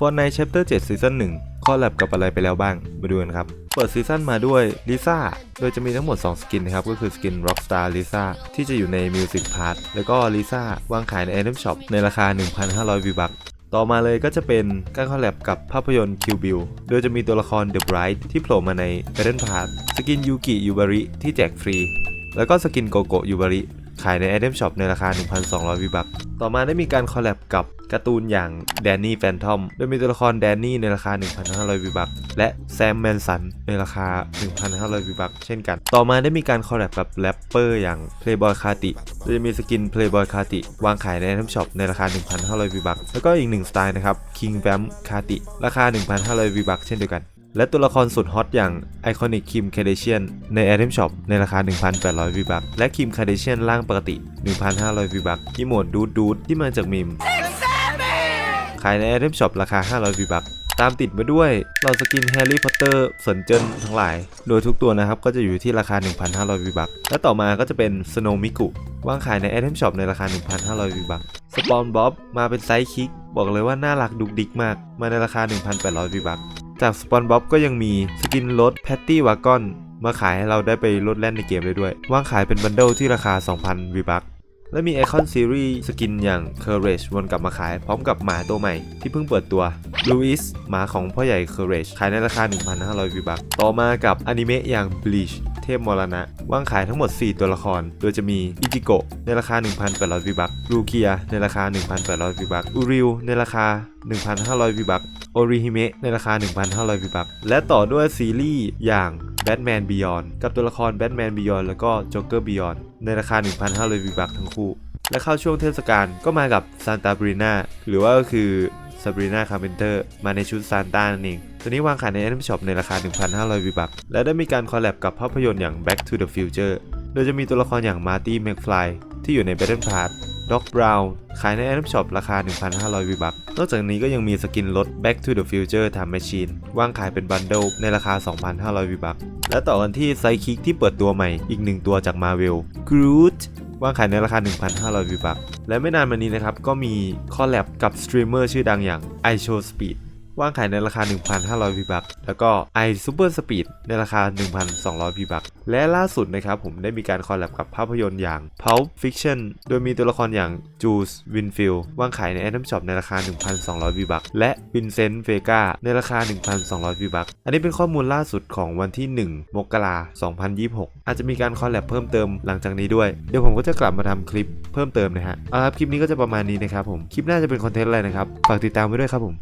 Fortnite Chapter 7 Season 1 คอลแลบกับอะไรไปแล้วบ้าง มาดูกันครับ เปิดซีซั่นมาด้วยลิซ่าโดยจะมีทั้งหมด 2 สกินนะครับ ก็คือสกิน Rockstar Lisa ที่จะอยู่ใน Music Part แล้วก็ลิซ่าวางขายใน Item Shop ในราคา 1,500 V bucks ต่อมาเลยก็จะเป็นการคอลแลบกับภาพยนตร์ Kill Bill โดยจะมีตัวละคร The Bride ที่โผล่มาใน Battle Pass สกินยูกิยูบาริที่แจกฟรี แล้วก็สกินโกโกยูบาริ ขายใน Item Shop ในราคา 1,200 วิบักต่อมาได้มีการคอลแลบกับการ์ตูนอย่างแดนนี่แฟนทอม โดยมีตัวละครแดนนี่ในราคา 1,500 วิบักและแซมแมนสันในราคา 1,500 วิบักเช่นกัน ต่อมาได้มีการคอลแลบกับแรปเปอร์อย่าง Playboy k a t i โดยจะมีสกิน Playboy k a t i วางขายใน Item Shop ในราคา 1,500 วิบักแล้วก็อีกหนึ่งสไตล์นะครับ King Vamp k a t i ราคา 1,500 วิบักเช่นเดียวกัน และตัวละครสุดฮอตอย่าง Iconic Kim Kardashian ใน Item Shop ในราคา 1,800วิบักและ Kim Kardashian ร่างปกติ 1,500วิบักอีโมดดูดดูดที่มาจากมิม ขายใน Item Shop ราคา 500วิบักตามติดมาด้วยเหล่าสกินแฮร์รี่พอตเตอร์สนเจนทั้งหลาย โดยทุกตัวนะครับก็จะอยู่ที่ราคา 1,500 วิบักและต่อมาก็จะเป็น Snow Miku วางขายใน Item Shop ในราคา 1,500 วิบักสปอนบ๊อบมาเป็นไซส์คิก บอกเลยว่าน่ารักดุกดิกมาก มาในราคา 1,800 วิบัก จากสปอนบ็อบก็ยังมีสกินรถแพตตี้วากอนมาขายให้เราได้ไปรถแล่นในเกมได้ด้วย วางขายเป็นบันเดิลที่ราคา 2,000วีบักและมีไอคอนซีรีส์สกินอย่าง Courage วนกลับมาขาย พร้อมกับหมาตัวใหม่ที่เพิ่งเปิดตัว Louis หมาของพ่อใหญ่ Courage ขายในราคา 1,500วีบักต่อมากับอนิเมะอย่าง Bleach ทพมรณะ วางขายทั้งหมด 4 ตัวละคร โดยจะมี อิจิโกะในราคา 1,800วิบักลูเคียในราคา 1,800วิบักอูริวในราคา 1,500วิบักโอริฮิเมะในราคา 1,500วิบักและต่อด้วยซีรีส์อย่าง Batman Beyond กับตัวละคร Batman Beyond แล้วก็ Joker Beyond ในราคา 1,500วิบักทั้งคู่ และเข้าช่วงเทศกาลก็มากับ Santa Brina หรือว่าก็คือ Sabrina Carpenter มาในชุดซานต้านั่นเอง ตัวนี้วางขายใน Item Shop ในราคา 1,500วิบักและได้มีการคอลแลบกับภาพยนตร์อย่าง Back to the Future โดยจะมีตัวละครอย่าง Marty McFly ที่อยู่ใน Battle Pass Doc Brown ขายใน Item Shop ราคา 1,500 วิบักนอกจากนี้ก็ยังมีสกินรถ Back to the Future Time Machine วางขายเป็นบันเดิลในราคา 2,500 วิบักและต่อกันที่ไซคิกที่เปิดตัวใหม่อีกหนึ่งตัวจาก Marvel Groot วางขายในราคา 1,500 วิบัก และไม่นานมานี้นะครับก็มีคอลแลบกับสตรีมเมอร์ชื่อดังอย่าง i s h o w Speed วางขายในราคา 1,500วิบักแล้วก็ i Super Speed ในราคา 1,200วิบักและล่าสุดนะครับผมได้มีการคอลแลบกับภาพยนตร์อย่าง Pulp Fiction โดยมีตัวละครอย่าง Jules Winfield วางขายใน Item Shop ในราคา 1,200วิบักและ Vincent Vega ในราคา 1,200วิบักอันนี้เป็นข้อมูลล่าสุดของวันที่ 1 มกราคม 2026 อาจจะมีการคอลแลบเพิ่มเติมหลังจากนี้ด้วย เดี๋ยวผมก็จะกลับมาทำคลิปเพิ่มเติมนะฮะเอาละครับคลิปนี้ก็จะประมาณนี้นะครับผมคลิปหน้าจะเป็นคอนเทนต์อะไรนะครับฝากติดตามไว้ด้วยครับผม